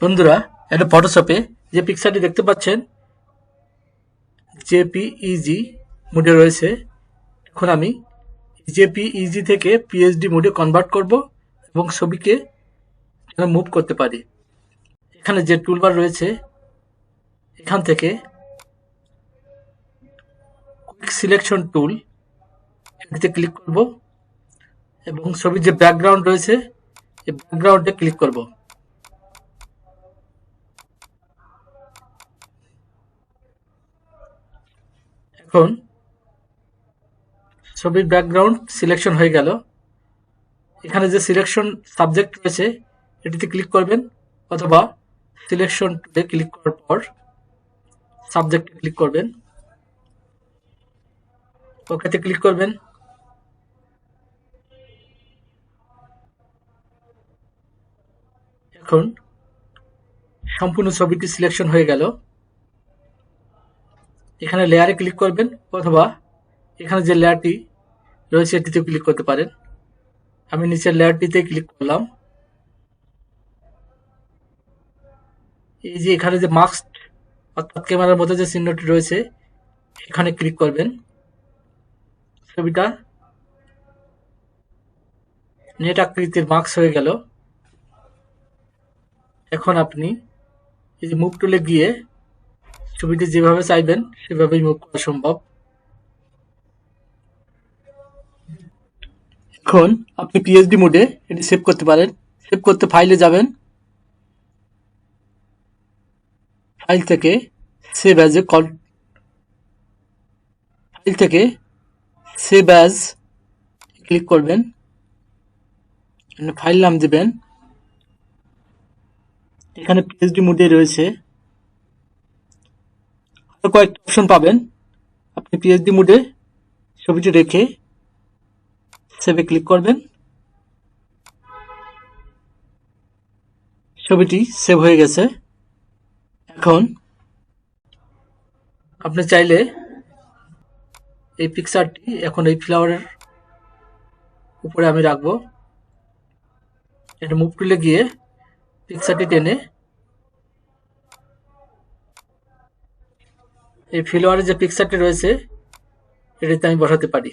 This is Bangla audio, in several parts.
বন্ধুরা একটা ফটোশপে যে পিকচারটি দেখতে পাচ্ছেন জেপিইজি মোডে রয়েছে। এখন আমি জেপিইজি থেকে পিএইচডি মোডে কনভার্ট করব এবং ছবিকে মুভ করতে পারি। এখানে যে টুলবার রয়েছে, এখান থেকে কুইক সিলেকশন টুল এটিতে ক্লিক করব এবং ছবির যে ব্যাকগ্রাউন্ড রয়েছে, এই ব্যাকগ্রাউন্ডে ক্লিক করব। এখন ছবির ব্যাকগ্রাউন্ড সিলেকশন হয়ে গেল। এখানে যে সিলেকশন সাবজেক্ট রয়েছে, এটিতে ক্লিক করবেন অথবা সিলেকশন টুলে ক্লিক করার পর সাবজেক্টে ক্লিক করবেন। ওকেতে ক্লিক করবেন। এখন সম্পূর্ণ ছবিটি সিলেকশন হয়ে গেল। এখানে লেয়ারে ক্লিক করবেন অথবা এখানে যে লেয়ারটি রয়েছে এটিতে ক্লিক করতে পারেন। আমি নিচের লেয়ারটিতে ক্লিক করলাম। এই যে এখানে যে মাস্ক অর্থাৎ ক্যামেরার মধ্যে যে চিহ্নটি রয়েছে, এখানে ক্লিক করবেন। ছবিটা নেট আকৃতির মাস্ক হয়ে গেল। এখন আপনি এই যে মুভ টুলে গিয়ে ছবিটি যেভাবে চাইবেন, সেভাবেই মুভ করা সম্ভব। এখন আপনি পিএইচডি মোডে এটি সেভ করতে পারেন। সেভ করতে ফাইলে যাবেন। ফাইল থেকে save as a call file থেকে সেভ অ্যাজ ক্লিক করবেন। ফাইল নাম দেবেন। এখানে পিএইচডি মোডে রয়েছে। কয়েকটা অপশন পাবেন। আপনি পিএইচডি মোডে ছবিটি রেখে সেভে ক্লিক করবেন। ছবিটি সেভ হয়ে গেছে। এখন আপনি চাইলে এই পিকচারটি এখন এই ফ্লাওয়ারের উপরে আমি রাখব। এটা মুভ টুলে গিয়ে পিকচারটি টেনে এই ফ্লাওয়ারের যে পিকচারটি রয়েছে, এটিতে আমি বসাতে পারি।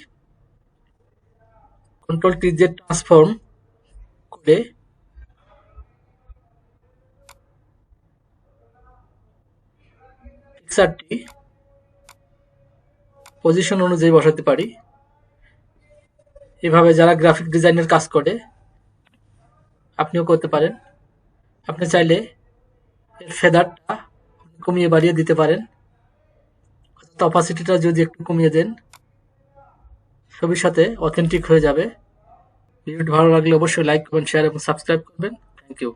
কন্ট্রোল টি যে ট্রান্সফর্ম করে পিকচারটি পজিশন অনুযায়ী বসাতে পারি। এভাবে যারা গ্রাফিক ডিজাইনের কাজ করে, আপনিও করতে পারেন। আপনি চাইলে এর ফেদারটা কমিয়ে বাড়িয়ে দিতে পারেন। অপাসিটিটা যদি একটু কমিয়ে দেন ছবির সাথে অথেন্টিক হয়ে যাবে। ভিডিওটি ভালো লাগলে অবশ্যই লাইক করবেন শেয়ার এবং সাবস্ক্রাইব করবেন। Thank you